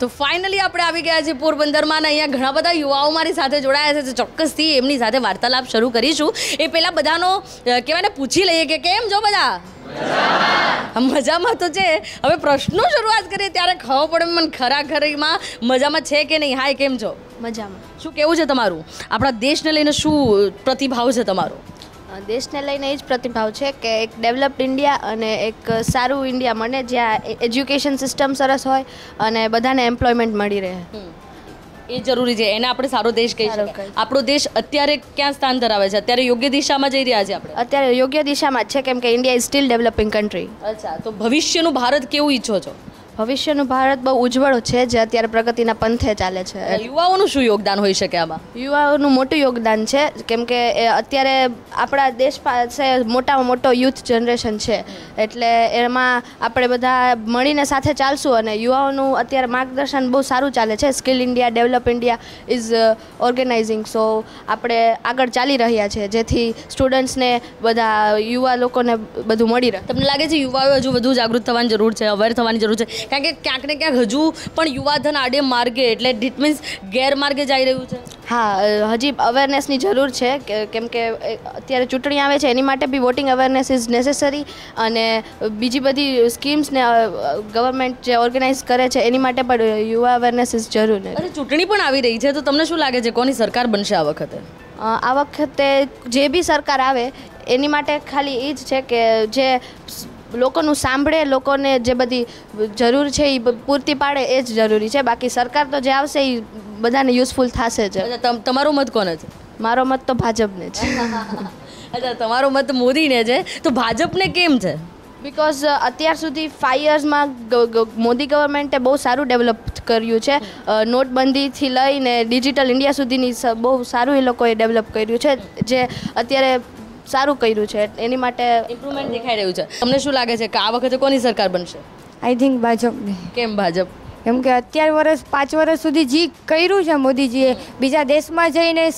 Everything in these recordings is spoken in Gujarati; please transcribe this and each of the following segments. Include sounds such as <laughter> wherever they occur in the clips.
તો ફાઇનલી આપણે આવી ગયા છીએ પોરબંદરમાં અને અહીંયા ઘણા બધા યુવાઓ મારી સાથે જોડાયા છે તો ચોક્કસથી એમની સાથે વાર્તાલાપ શરૂ કરીશું. એ પહેલાં બધાનો કહેવાયને કહેવાય ને પૂછી લઈએ કે કેમ જો બધા? મજામાં તો છે. હવે પ્રશ્નો શરૂઆત કરીએ ત્યારે ખબર પડે મને ખરાખરીમાં મજામાં છે કે નહીં. હાય કેમ છો? મજામાં. શું કેવું છે તમારું? આપણા દેશને લઈને શું પ્રતિભાવ છે તમારો? દેશને લઈને એ જ પ્રતિભાવ છે કે એક ડેવલપ્ડ ઇન્ડિયા અને એક સારું ઇન્ડિયા મળે જ્યાં એજ્યુકેશન સિસ્ટમ સરસ હોય અને બધાને એમ્પ્લોયમેન્ટ મળી રહે. એ જરૂરી છે. એને આપણે સારો દેશ કહી શકીએ શકાય. આપણો દેશ અત્યારે ક્યાં સ્થાન ધરાવે છે? અત્યારે યોગ્ય દિશામાં જઈ રહ્યા છે આપણે? અત્યારે યોગ્ય દિશામાં જ છે કેમ કે India is still developing country અચ્છા. તો ભવિષ્યનું ભારત કેવું ઈચ્છો છો? ભવિષ્યનું ભારત બહુ ઉજ્જવળ છે જે અત્યારે પ્રગતિના પંથે ચાલે છે. યુવાઓનું શું યોગદાન હોઈ શકે આમાં? યુવાઓનું મોટું યોગદાન છે કેમ કે એ અત્યારે આપણા દેશ પાસે મોટામાં મોટો યુથ જનરેશન છે. એટલે એમાં આપણે બધા મળીને સાથે ચાલશું અને યુવાઓનું અત્યારે માર્ગદર્શન બહુ સારું ચાલે છે. Skill India develop India is organizing. So આપણે આગળ ચાલી રહ્યા છે જેથી સ્ટુડન્ટ્સને બધા યુવા લોકોને બધું મળી રહે. તમને લાગે છે યુવાઓ હજુ વધુ જાગૃત થવાની જરૂર છે અવેર થવાની જરૂર છે? કારણ કે ક્યાંક ને ક્યાંક હજુ પણ યુવાધન આડે માર્ગે એટલે ઇટ મીન્સ ગેરમાર્ગે જઈ રહ્યું છે. હા હજી અવેરનેસની જરૂર છે કે- કેમ કે અત્યારે ચૂંટણી આવે છે એની માટે be voting awareness is necessary અને બીજી બધી સ્કીમ્સને ગવર્મેન્ટ જે ઓર્ગેનાઇઝ કરે છે એની માટે પણ યુવા અવેરનેસ ઇઝ જરૂર ચૂંટણી પણ આવી રહી છે તો તમને શું લાગે છે કોની સરકાર બનશે આ વખતે? આ વખતે જે બી સરકાર આવે એની માટે ખાલી એ જ છે કે જે લોકોનું સાંભળે લોકોને જે બધી જરૂર છે એ પૂરતી પાડે એ જ જરૂરી છે. બાકી સરકાર તો જે આવશે એ બધાને યુઝફુલ થશે જ. તમ- તમારો મત કોને છે? મારો મત તો ભાજપને છે <laughs> અચ્છા તમારો મત મોદીને છે. તો ભાજપને કેમ છે? બિકોઝ અત્યાર સુધી ફાઈવ યર્સમાં મોદી ગવર્મેન્ટે બહુ સારું ડેવલપ કર્યું છે. નોટબંધીથી લઈને ડિજિટલ ઇન્ડિયા સુધીની બહુ સારું એ લોકોએ ડેવલપ કર્યું છે. જે અત્યારે સારું કર્યું છે. એની માટે ઇમ્પ્રુવમેન્ટ દેખાઈ રહ્યું છે. તમને શું લાગે છે કે આ વખતે કોની સરકાર બનશે? આઈ થિંક ભાજપની. કેમ ભાજપ? કેમ કે અત્યાર વર્ષ પાંચ વર્ષ સુધી જી કર્યું છે મોદીજીએ બીજા દેશમાં જઈને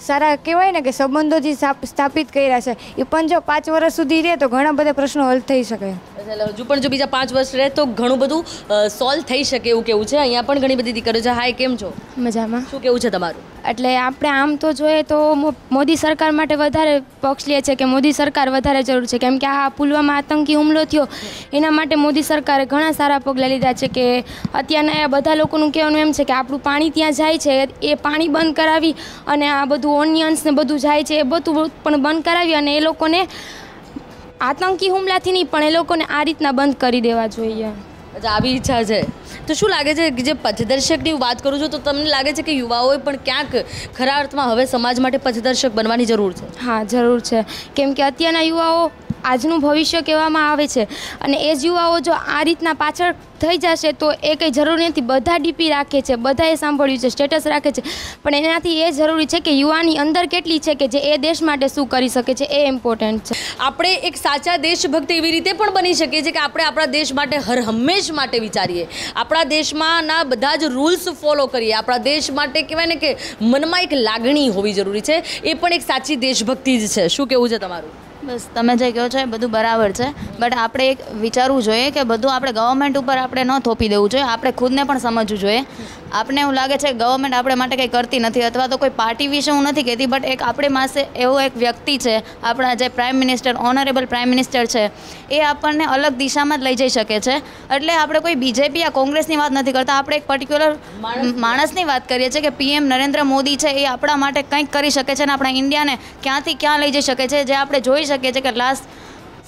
સારા કહેવાય ને કે સંબંધોથી સ્થાપ- સ્થાપિત કર્યા છે. એ પણ જો પાંચ વર્ષ સુધી રહે તો ઘણા બધા પ્રશ્નો હલ થઈ શકે. હજુ પણ જો બીજા પાંચ વર્ષ રહે તો ઘણું બધું સોલ્વ થઈ શકે એવું કેવું છે? અહીંયા પણ ઘણી બધી દીકરીઓ છે. હાય કેમ છો? મજામાં. શું કેવું છે તમારું? એટલે આપણે આમ તો જોઈએ તો મોદી સરકાર માટે વધારે પક્ષ લે છે કે મોદી સરકાર વધારે જરૂર છે. કેમ કે આ પુલવામા આતંકી હુમલો થયો, એના માટે મોદી સરકારે ઘણા સારા પગલાં લીધા છે કે અત્યારના બધા લોકોનું કહેવાનું એમ છે કે આપણું પાણી ત્યાં જાય છે, એ પાણી બંધ કરાવી અને આ બધું ઓનિયન્સ ને બધું જાય છે, એ બધું પણ બંધ કરાવી અને એ લોકોને આતંકી હુમલાથી નહીં પણ એ લોકોને આ રીતના બંધ કરી દેવા જોઈએ. આવી ઈચ્છા છે. તો શું લાગે છે કે જે પથદર્શકની વાત કરું છું તો તમને લાગે છે કે યુવાઓએ પણ ક્યાંક ખરા અર્થમાં હવે સમાજ માટે પથદર્શક બનવાની જરૂર છે? હા, જરૂર છે. કેમ કે અત્યારના યુવાઓ આજનું ભવિષ્ય કહેવામાં આવે છે. અને એ જ યુવાઓ જો આ રીતના પાછળ થઈ જશે તો એ કંઈ જરૂરી નથી. બધા ડીપી રાખે છે, બધાએ સાંભળ્યું છે, સ્ટેટસ રાખે છે. પણ એનાથી એ જરૂરી છે કે યુવાની અંદર કેટલી છે કે જે એ દેશ માટે શું કરી શકે છે, એ ઇમ્પોર્ટન્ટ છે. આપણે એક સાચા દેશભક્ત એવી રીતે પણ બની શકીએ છીએ કે આપણે આપણા દેશ માટે હર હંમેશ માટે વિચારીએ. આપણા દેશમાં ના બધા જ રૂલ્સ ફોલો કરીએ. આપણા દેશ માટે કહેવાય ને કે મનમાં એક લાગણી હોવી જરૂરી છે. એ પણ એક સાચી દેશભક્તિ જ છે. શું કેવું છે તમારું? બસ તમે જે કહો છો એ બધું બરાબર છે. બટ આપણે એક વિચારવું જોઈએ કે બધું આપણે ગવર્મેન્ટ ઉપર આપણે ન થોપી દેવું જોઈએ. આપણે ખુદને પણ સમજવું જોઈએ. આપણે એવું લાગે છે કે ગવર્મેન્ટ આપણે માટે કંઈ કરતી નથી અથવા તો કોઈ પાર્ટી વિશે હું નથી કહેતી બટ એક આપણી પાસે એવો એક વ્યક્તિ છે આપણા જે prime minister honourable prime minister છે એ આપણને અલગ દિશામાં જ લઈ જઈ શકે છે. એટલે આપણે કોઈ બીજેપી યા કોંગ્રેસની વાત નથી કરતા. આપણે એક પર્ટિક્યુલર માણસની વાત. કરીએ છીએ કે પીએમ નરેન્દ્ર મોદી છે એ આપણા માટે કંઈક કરી શકે છે અને આપણા ઇન્ડિયાને ક્યાંથી ક્યાં લઈ જઈ શકે છે જે આપણે જોઈ શકીએ છીએ કે લાસ્ટ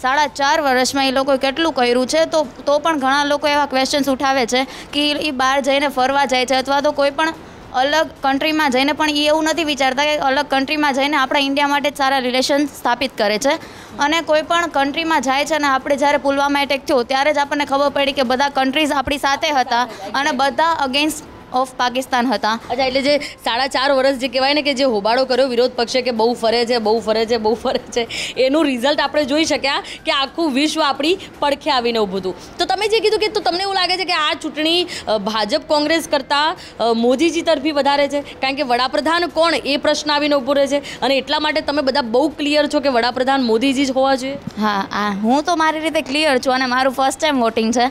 સાડા ચાર વર્ષમાં એ લોકોએ કેટલું કર્યું છે, તો તો પણ ઘણા લોકો એવા ક્વેશ્ચન્સ ઉઠાવે છે કે એ બહાર જઈને ફરવા જાય છે અથવા તો કોઈ પણ અલગ કન્ટ્રીમાં જઈને પણ એ એવું નથી વિચારતા કે અલગ કન્ટ્રીમાં જઈને આપણા ઇન્ડિયા માટે સારા રિલેશન સ્થાપિત કરે છે. અને કોઈ પણ કન્ટ્રીમાં જાય છે અને આપણે જ્યારે પુલવામા એટેક થયો ત્યારે જ આપણને ખબર પડી કે બધા કન્ટ્રીઝ આપણી સાથે હતા અને બધા અગેન્સ્ટ ઓફ પાકિસ્તાન હતા. અચ્છા એટલે જે સાડા ચાર વર્ષ જે કહેવાય ને કે જે હોબાળો કર્યો વિરોધ પક્ષે કે બહુ ફરે છે બહુ ફરે છે બહુ ફરે છે એનું રિઝલ્ટ આપણે જોઈ શક્યા કે આખું વિશ્વ આપણી પડખે આવીને ઊભું હતું. તો તમે જે કીધું કે તો તમને એવું લાગે છે કે આ ચૂંટણી ભાજપ કોંગ્રેસ કરતાં મોદીજી તરફી વધારે છે? કારણ કે વડાપ્રધાન કોણ એ પ્રશ્ન આવીને ઊભો રહે છે? અને એટલા માટે તમે બધા બહુ ક્લિયર છો કે વડાપ્રધાન મોદીજી જ હોવા જોઈએ? હા આ હું તો મારી રીતે ક્લિયર છું અને મારું ફર્સ્ટ ટાઈમ વોટિંગ છે.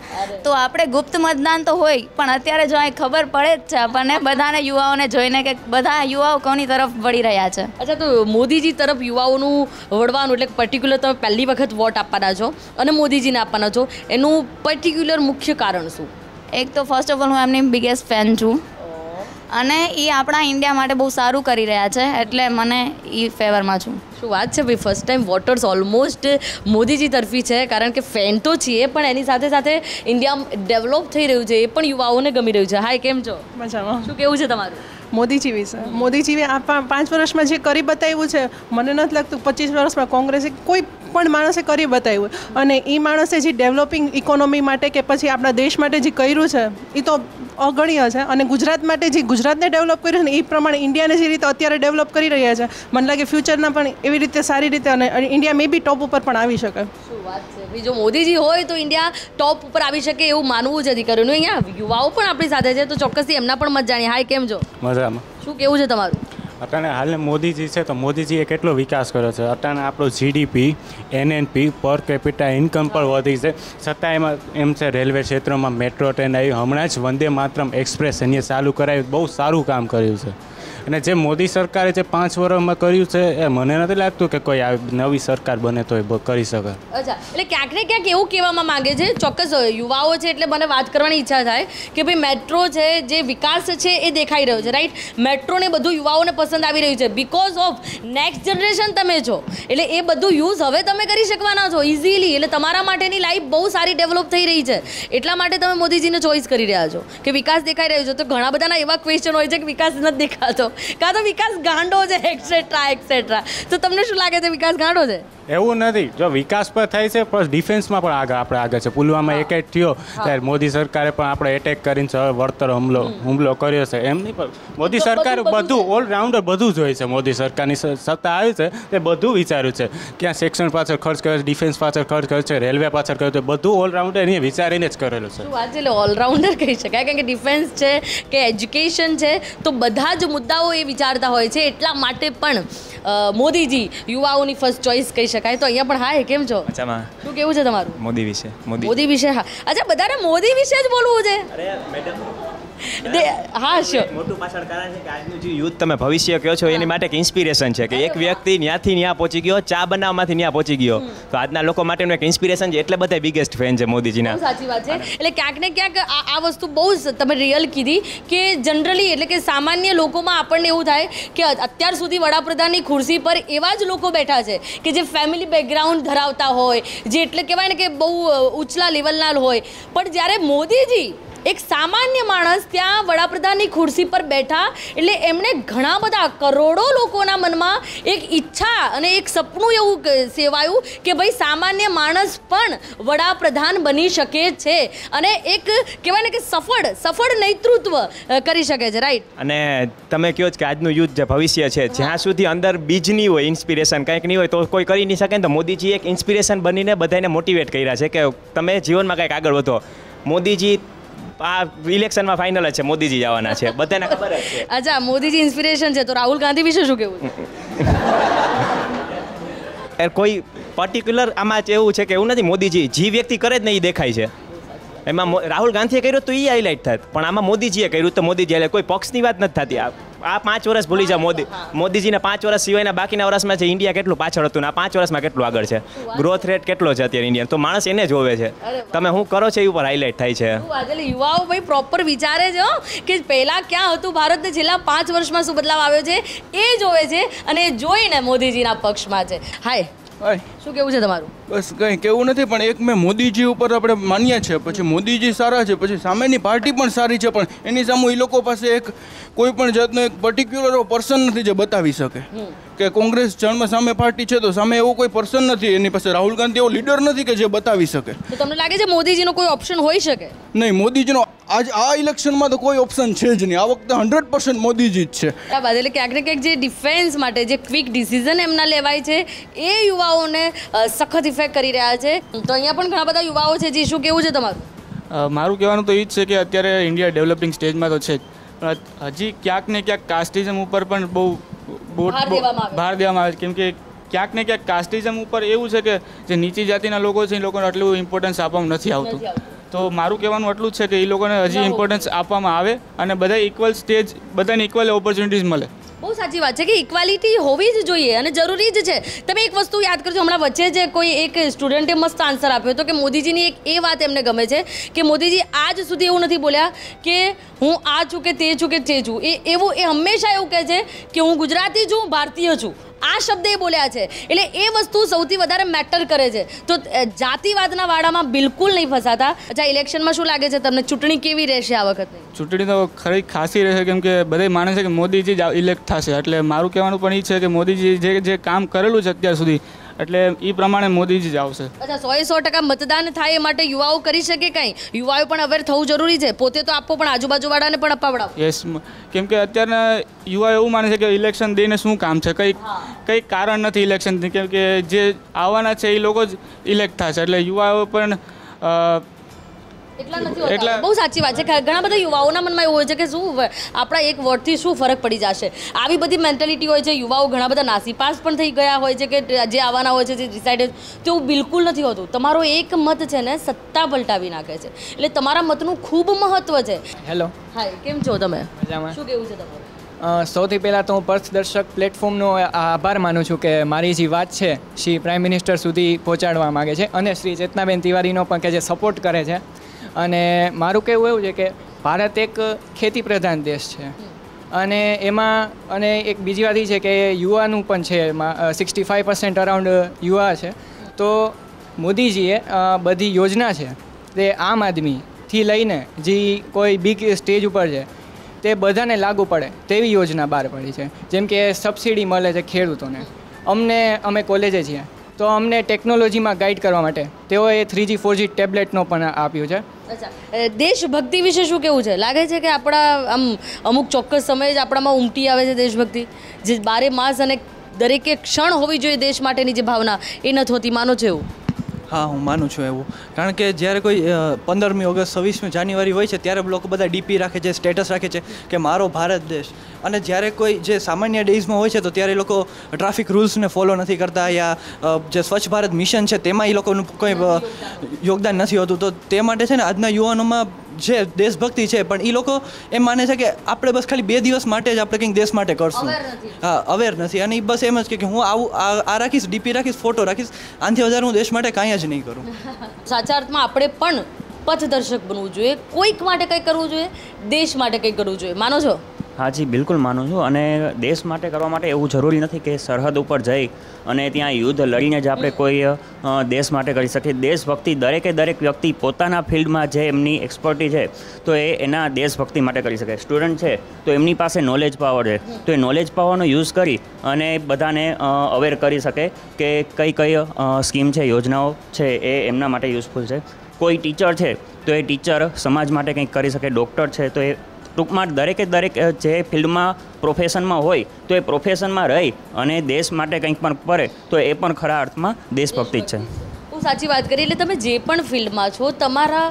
તો આપણે ગુપ્ત મતદાન તો હોય પણ અત્યારે જો અહીં ખબર પડે જ છે. આપણને બધાને યુવાઓને જોઈને કે બધા યુવાઓ કોની તરફ વળી રહ્યા છે. અચ્છા તો મોદીજી તરફ યુવાઓનું વળવાનું એટલે પર્ટિક્યુલર તમે પહેલી વખત વોટ આપવાના છો અને મોદીજીને આપવાના છો એનું પર્ટિક્યુલર મુખ્ય કારણ શું? એક તો ફર્સ્ટ ઓફ ઓલ હું એમની બિગેસ્ટ ફેન છું. અને એ આપણા ઇન્ડિયા માટે બહુ સારું કરી રહ્યા છે એટલે મને એ ફેવરમાં છું. શું વાત છે ભાઈ? First time voters almost Modiji તરફી છે કારણ કે ફેન તો છીએ પણ એની સાથે સાથે ઇન્ડિયા ડેવલપ થઈ રહ્યું છે એ પણ યુવાઓને ગમી રહ્યું છે. હાય કેમ છો? મજામાં. શું કેવું છે તમારું? મોદીજી વિશે મોદીજીએ આ પાંચ વર્ષમાં જે કરી બતાવ્યું છે મને નથી લાગતું પચીસ વર્ષમાં કોંગ્રેસે કોઈ પણ માણસે કરી બતાવ્યું અને એ માણસે જે ડેવલપિંગ ઇકોનોમી માટે કે પછી આપણા દેશ માટે જે કર્યું છે એ તો અગણ્ય છે. અને ગુજરાત માટે જે ગુજરાતને ડેવલપ કર્યું છે ને એ પ્રમાણે ઇન્ડિયાને જે રીતે અત્યારે ડેવલપ કરી રહ્યા છે મને લાગે ફ્યુચરના પણ એવી રીતે સારી રીતે અને ઇન્ડિયા મે બી ટોપ ઉપર પણ આવી શકે. શું વાત છે? જો મોદીજી હોય તો ઇન્ડિયા ટોપ ઉપર આવી શકે એવું માનવું જ દીકરીઓનું અહીંયા યુવાઓ પણ આપણી સાથે છે તો ચોક્કસથી એમના પણ મત જાણીએ. હાય કેમ છો? મજામાં. શું કેવું છે તમારું? અત્યારે હાલને મોદીજી છે તો મોદીજીએ કેટલો વિકાસ કર્યો છે? અત્યારે આપણો GDP NNP per capita income પણ વધી છે. છતાં એમાં એમ છે, રેલવે ક્ષેત્રમાં મેટ્રો ટ્રેન આવી. હમણાં જ વંદે માતરમ એક્સપ્રેસ એને ચાલુ કરાવ્યું બહુ સારું કામ કર્યું છે. અને જે મોદી સરકારે જે પાંચ વર્ષમાં કર્યું છે, એ મને નથી લાગતું કે કોઈ નવી સરકાર બને તો એ કરી શકે. અચ્છા, એટલે ક્યાંક ને ક્યાંક એવું કહેવામાં માંગે છે, ચોક્કસ યુવાઓ છે એટલે મને વાત કરવાની ઈચ્છા થાય કે ભાઈ મેટ્રો છે, જે વિકાસ છે એ દેખાઈ રહ્યો છે રાઈટ મેટ્રોને બધું યુવાઓને પસંદ આવી રહ્યું છે બિકોઝ ઓફ નેક્સ્ટ જનરેશન તમે છો. એટલે એ બધું યુઝ હવે તમે કરી શકવાના છો ઇઝીલી એટલે તમારા માટેની લાઈફ બહુ સારી ડેવલપ થઈ રહી છે. એટલા માટે તમે મોદીજીને ચોઈસ કરી રહ્યા છો કે વિકાસ દેખાઈ રહ્યો છે. તો ઘણા બધાના એવા ક્વેશ્ચન હોય છે કે વિકાસ નથી દેખાતો. કાં તો વિકાસ ગાંડો છે એક્સેટ્રા એક્સેટ્રા તો તમને શું લાગે છે, વિકાસ ગાંડો છે? એવું નથી. જો વિકાસ પણ થાય છે પ્લસ ડિફેન્સમાં પણ આગળ આપણે આગળ છે. પુલવામા એટેક થયો ત્યારે મોદી સરકારે પણ આપણે એટેક કરીને વળતર હુમલો હુમલો કર્યો છે. એમ નહીં પણ મોદી સરકાર બધું- ઓલરાઉન્ડર બધું જ હોય છે. મોદી સરકારની સત્તા આવી છે તે બધું વિચાર્યું છે. ક્યાં શિક્ષણ પાછળ ખર્ચ કર્યો છે ડિફેન્સ પાછળ ખર્ચ કર્યો છે રેલવે પાછળ કર્યો છે બધું ઓલરાઉન્ડર એને વિચારીને જ કરેલું છે. એટલે ઓલરાઉન્ડર કહી શકાય. કારણ કે ડિફેન્સ છે કે એજ્યુકેશન છે તો બધા જ મુદ્દાઓ એ વિચારતા હોય છે. એટલા માટે પણ મોદીજી યુવાઓની ફર્સ્ટ ચોઇસ કહી શકાય. તો અહીંયા પણ હા કેમ છો? મજામાં. શું કેવું છે તમારું? મોદી વિશે મોદી. મોદી વિશે હા. અચ્છા બધાને મોદી વિશે જ બોલવું છે. <laughs> હા શ્યોર મોટું પાછળ કારણ છે કે આજનું જે યુથ તમે ભવિષ્ય કહો છો એની માટે એક ઇન્સ્પિરેશન છે કે એક વ્યક્તિ ત્યાંથી ત્યાં પહોંચી ગયો ચા બનાવવામાંથી ત્યાં પહોંચી ગયો. તો આજના લોકો માટેનું એક ઇન્સ્પિરેશન છે એટલે બધા બિગેસ્ટ ફેન છે મોદીજીના. સાચી વાત છે. એટલે ક્યાંક ને ક્યાંક આ વસ્તુ બહુ જ તમે રિયલ કીધી કે જનરલી એટલે કે સામાન્ય લોકોમાં આપણને એવું થાય કે અત્યાર સુધી વડાપ્રધાનની ખુરશી પર એવા જ લોકો બેઠા છે કે જે ફેમિલી બેકગ્રાઉન્ડ ધરાવતા હોય જે એટલે કહેવાય ને કે બહુ ઉચલા લેવલના હોય. પણ જ્યારે મોદીજી એક સામાન્ય માણસ ત્યાં વડાપ્રધાનની ખુરશી પર બેઠા એટલે એમણે ઘણા બધા કરોડો લોકોના મનમાં એક ઈચ્છા અને એક સપનું એવું સેવાયું કે ભાઈ સામાન્ય માણસ પણ વડાપ્રધાન બની શકે છે અને એક કહેવાય ને કે સફળ સફળ નેતૃત્વ કરી શકે છે રાઈટ અને તમે કહો કે આજનું યુદ્ધ જે ભવિષ્ય છે, જ્યાં સુધી અંદર બીજ નહીં હોય ઇન્સ્પિરેશન કંઈક નહીં હોય, તો કોઈ કરી નહીં શકે ને તો મોદીજી એક ઇન્સ્પિરેશન બનીને બધાને મોટિવેટ કર્યા છે કે તમે જીવનમાં કંઈક આગળ વધો. મોદીજી આ ઇલેક્શનમાં ફાઇનલ જ છે મોદીજી જવાના છે બધાને ખબર જ છે. અચ્છા મોદીજી ઇન્સ્પિરેશન છે તો રાહુલ ગાંધી વિશે શું છે? <laughs> એ કોઈ પર્ટિક્યુલર આમાં એવું છે કે એવું નથી મોદીજી જે વ્યક્તિ કરે જ નહીં દેખાય છે. એમાં રાહુલ ગાંધીએ કર્યું તો એ હાઇલાઇટ થાય પણ આમાં મોદીજીએ કર્યું તો મોદીજી એટલે કોઈ પક્ષની વાત નથી થતી આ. આ પાંચ વર્ષ ભૂલી જાઓ મોદી મોદીજીના પાંચ વર્ષ સિવાયના બાકીના વર્ષમાં છે ઇન્ડિયા કેટલું પાછળ હતું ને આ પાંચ વર્ષમાં કેટલું આગળ છે? ગ્રોથ રેટ કેટલો છે અત્યારે ઇન્ડિયા તો માણસ એને જોવે છે. તમે શું કરો છો એ ઉપર હાઇલાઇટ થાય છે. એટલે યુવાઓ ભાઈ પ્રોપર વિચારે છે કે પહેલાં ક્યાં હતું? ભારતને છેલ્લા પાંચ વર્ષમાં શું બદલાવ આવ્યો છે? એ જોવે છે અને જોઈને મોદીજીના પક્ષમાં છે. હાય શું કેવું છે તમારું? બસ કંઈ કેવું નથી પણ એક મેં મોદીજી ઉપર આપણે માનીએ છીએ પછી મોદીજી સારા છે પછી સામેની પાર્ટી પણ સારી છે પણ એની સામે એ લોકો પાસે એક કોઈ પણ જાતનો એક પર્ટિક્યુલર પર્સન નથી જે બતાવી શકે. કે કોંગ્રેસ જન્મ સામે પાર્ટી છે તો સામે એવો કોઈ પર્સન નથી. એની પાસે રાહુલ ગાંધી એવો લીડર નથી કે જે બતાવી શકે. તો તમને લાગે છે મોદીજીનો કોઈ ઓપ્શન હોઈ શકે? નહીં મોદીજીનો આજ આ ઇલેક્શનમાં તો કોઈ ઓપ્શન છે જ નહીં. આ વખતે હંડ્રેડ પર્સન્ટ મોદીજી જ છે. એટલે ક્યાંક ને ક્યાંક જે ડિફેન્સ માટે જે ક્વિક ડિસિઝન એમના લેવાય છે એ યુવાઓને સખત ઇફેક્ટ કરી રહ્યા છે. તો અહીંયા પણ ઘણા બધા યુવાઓ છે જે શું કેવું છે તમારું? મારું કહેવાનું તો એ જ છે કે અત્યારે ઇન્ડિયા ડેવલપિંગ સ્ટેજમાં તો છે જ. પણ હજી ક્યાંક ને ક્યાંક કાસ્ટિઝમ ઉપર પણ બહુ બહુ ભાર દેવામાં આવે. ભાર દેવામાં આવે છે. કેમ કે ક્યાંક ને ક્યાંક કાસ્ટિઝમ ઉપર એવું છે કે જે નીચી જાતિના લોકો છે એ લોકોને આટલું ઇમ્પોર્ટન્સ આપવામાં નથી આવતું. તો મારું કહેવાનું એટલું જ છે કે એ લોકોને હજી ઇમ્પોર્ટન્સ આપવામાં આવે અને બધા ઇક્વલ સ્ટેજ બધાને ઇક્વલ ઓપોર્ચ્યુનિટીઝ મળે. બહુ સાચી વાત છે કે ઇક્વાલિટી હોવી જ જોઈએ અને જરૂરી જ છે. તમે એક વસ્તુ યાદ કરજો હમણાં વચ્ચે જે કોઈ એક સ્ટુડન્ટે મસ્ત આન્સર આપ્યો હતો કે મોદીજીની એક એ વાત એમને ગમે છે કે મોદીજી આજ સુધી એવું નથી બોલ્યા કે હું આ છું કે તે છું કે તે છું. એ એવું એ હંમેશા એવું કહે છે કે હું ગુજરાતી છું ભારતીય છું. આ શબ્દ એ બોલ્યા છે. એટલે એ વસ્તુ સૌથી વધારે મેટર કરે છે. તો જાતિવાદના વાડામાં બિલકુલ નહીં ફસાતા. અચ્છા, ઇલેક્શનમાં શું લાગે છે તમને? ચૂંટણી કેવી રહેશે આ વખતે? ચૂંટણી તો ખરી ખાસી રહેશે, કેમ કે બધા માને છે કે મોદીજી જ ઇલેક્ટ થશે. એટલે મારું કહેવાનું પણ એ છે કે મોદીજી જે જે કામ કરેલું છે અત્યાર સુધી એટલે એ પ્રમાણે મોદીજી જ આવશે. અચ્છા સો સો ટકા મતદાન થાય એ માટે યુવાઓ કરી શકે કંઈ? યુવાઓ પણ અવેર થવું જરૂરી છે. પોતે તો આપો પણ આજુબાજુવાળાને પણ અપાવડાવો. યસ કેમ કે અત્યારના યુવા એવું માને છે કે ઇલેક્શન દઈને શું કામ છે? કંઈ કંઈક કારણ નથી ઇલેક્શનથી કેમ કે જે આવવાના છે એ લોકો જ ઇલેક્ટ થશે એટલે યુવાઓ પણ એટલા. બહુ સાચી વાત છે. ઘણા બધા યુવાઓના મનમાં એવું હોય છે કે શું આપણા એક વર્ડથી શું ફરક પડી જશે? આવી બધી મેન્ટેલિટી હોય છે. યુવાઓ ઘણા બધા નાસીપાસ પણ થઈ ગયા હોય છે કે જે આવવાના હોય છે જે ડિસાઇડેડ તેવું બિલકુલ નથી હોતું. તમારો એક મત છે ને સત્તા પલટાવી નાખે છે. એટલે તમારા મતનું ખૂબ મહત્વ છે. હેલો. હાય કેમ છો તમે? મજામાં. શું કેવું છે તમારું? સૌથી પહેલાં તો હું પર્થદર્શક પ્લેટફોર્મનો આભાર માનું છું કે મારી જે વાત છે શ્રી પ્રાઇમ મિનિસ્ટર સુધી પહોંચાડવા માગે છે અને શ્રી ચેતનાબેન તિવારીનો પણ કે જે સપોર્ટ કરે છે. અને મારું કહેવું એવું છે કે ભારત એક ખેતી પ્રધાન દેશ છે. અને એમાં, અને એક બીજી વાત એ છે કે યુવાનું પણ છે એમાં સિક્સટી ફાઇવ પર્સન્ટ અરાઉન્ડ યુવા છે. તો મોદીજીએ બધી યોજના છે તે આમ આદમીથી લઈને જે કોઈ બિગ સ્ટેજ ઉપર છે તે બધાને લાગુ પડે તેવી યોજના બહાર પડી છે. જેમ કે સબસિડી મળે છે ખેડૂતોને. અમને, અમે કોલેજે છીએ. તો અમને ટેકનોલોજીમાં ગાઈડ કરવા માટે તેઓએ થ્રીજી ફોરજી ટેબ્લેટનો પણ આપ્યું છે. દેશભક્તિ વિશે શું કેવું છે? લાગે છે કે આપણા, આમ, અમુક ચોક્કસ સમયે જ આપણામાં ઉમટી આવે છે દેશભક્તિ? જે બારે માસ અને દરેકે ક્ષણ હોવી જોઈએ દેશ માટેની જે ભાવના, એ નથી હોતી. માનો છે એવું? હા, હું માનું છું એવું. કારણ કે જ્યારે કોઈ પંદરમી ઓગસ્ટ, છવ્વીસમી જાન્યુઆરી હોય છે, ત્યારે લોકો બધા ડીપી રાખે છે, સ્ટેટસ રાખે છે કે મારો ભારત દેશ. અને જ્યારે કોઈ જે સામાન્ય ડેઝમાં હોય છે, તો ત્યારે લોકો ટ્રાફિક રૂલ્સને ફોલો નથી કરતા યા જે સ્વચ્છ ભારત મિશન છે, તેમાં એ લોકોનું કોઈ યોગદાન નથી હોતું. તો તે માટે છે ને, આજના યુવાનોમાં જે દેશભક્તિ છે પણ એ લોકો એમ માને છે કે આપણે બસ ખાલી બે દિવસ માટે જ આપણે કંઈક દેશ માટે કરશું. હા અવેર નથી. અને ઈ બસ એમ જ કે કે હું આવું આ આ રાખીશ ડીપી રાખીશ ફોટો રાખીશ આનાથી વધારે હું દેશ માટે કાંઈ જ નહીં કરું. <laughs> સાચા અર્થમાં આપણે પણ પથદર્શક બનવું જોઈએ. કોઈક માટે કંઈક કરવું જોઈએ દેશ માટે કંઈક કરવું જોઈએ. માનો છો? હા જી, બિલકુલ માનું છું. અને દેશ માટે કરવા માટે એવું જરૂરી નથી કે સરહદ ઉપર જઈ અને ત્યાં યુદ્ધ લડીને જ આપણે કોઈ દેશ માટે કરી શકીએ. દેશભક્તિ દરેકે દરેક વ્યક્તિ પોતાના ફિલ્ડમાં જે એમની એક્સપર્ટી છે, તો એ એના દેશભક્તિ માટે કરી શકે. સ્ટુડન્ટ છે, તો એમની પાસે નોલેજ પાવર છે. તો એ નોલેજ પાવરનો યુઝ કરી અને બધાને અવેર કરી શકે કે કઈ કઈ સ્કીમ છે, યોજનાઓ છે, એ એમના માટે યુઝફુલ છે. કોઈ ટીચર છે, તો એ ટીચર સમાજ માટે કંઈક કરી શકે. ડૉક્ટર છે, તો એ ટૂંકમાં દરેકે દરેક જે ફિલ્ડમાં પ્રોફેશનમાં હોય, તો એ પ્રોફેશનમાં રહી અને દેશ માટે કંઈક પણ કરે, તો એ પણ ખરા અર્થમાં દેશભક્તિ જ છે. સાચી વાત કરી. એટલે તમે જે પણ ફિલ્ડમાં છો, તમારા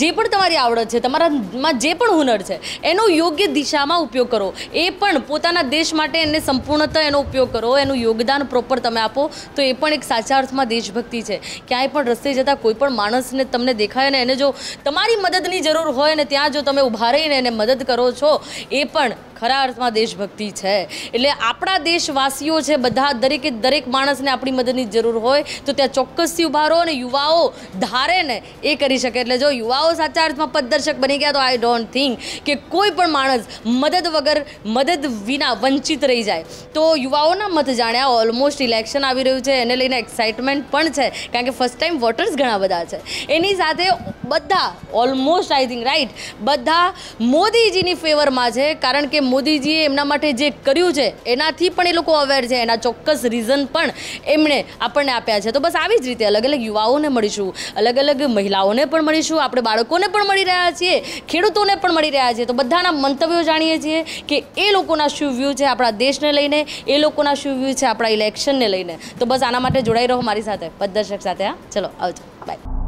જે પણ તમારી આવડત છે, તમારામાં જે પણ હુનર છે, એનો યોગ્ય દિશામાં ઉપયોગ કરો. એ પણ પોતાના દેશ માટે એને સંપૂર્ણતા એનો ઉપયોગ કરો, એનું યોગદાન પ્રોપર તમે આપો, તો એ પણ એક સાચા અર્થમાં દેશભક્તિ છે. ક્યાંય પણ રસ્તે જતા કોઈ પણ માણસને તમને દેખાય ને એને જો તમારી મદદની જરૂર હોય ને ત્યાં જો તમે ઊભા રહીને એને મદદ કરો છો, એ પણ ખરા અર્થમાં દેશભક્તિ છે. એટલે આપણા દેશવાસીઓ છે, બધા દરેકે દરેક માણસને આપણી મદદની જરૂર હોય, તો ત્યાં ચોક્કસથી ઊભા રહો અને યુવાઓ ધારે ને એ કરી શકે. એટલે જો યુવાઓ સાચા અર્થમાં પદદર્શક બની ગયા, તો આઈ ડોન્ટ થિંક કે કોઈ પણ માણસ મદદ વગર મદદ વિના વંચિત રહી જાય. તો યુવાઓના મત જાણ્યા ઓલમોસ્ટ ઇલેક્શન આવી રહ્યું છે, એને લઈને એક્સાઇટમેન્ટ પણ છે, કારણ કે ફર્સ્ટ ટાઈમ વોટર્સ ઘણા બધા છે. એની સાથે બધા ઓલમોસ્ટ આઈ થિંક રાઈટ બધા મોદીજીની ફેવરમાં છે, કારણ કે મોદીજીએ એમના માટે જે કર્યું છે, એનાથી પણ એ લોકો અવેર છે, એના ચોક્કસ રીઝન પણ એમણે આપણને આપ્યા છે. તો બસ આવી જ રીતે અલગ અલગ યુવાઓને મળીશું, અલગ અલગ મહિલાઓને પણ મળીશું, આપણે બાળકોને પણ મળી રહ્યા છીએ, ખેડૂતોને પણ મળી રહ્યા છીએ. તો બધાના મંતવ્યો જાણીએ છીએ કે એ લોકોના શું વ્યૂ છે આપણા દેશને લઈને, એ લોકોના શું વ્યૂ છે આપણા ઇલેક્શનને લઈને. તો બસ આના માટે જોડાઈ રહો મારી સાથે, પદ્દર્શક સાથે, હા? ચલો, આવજો. બાય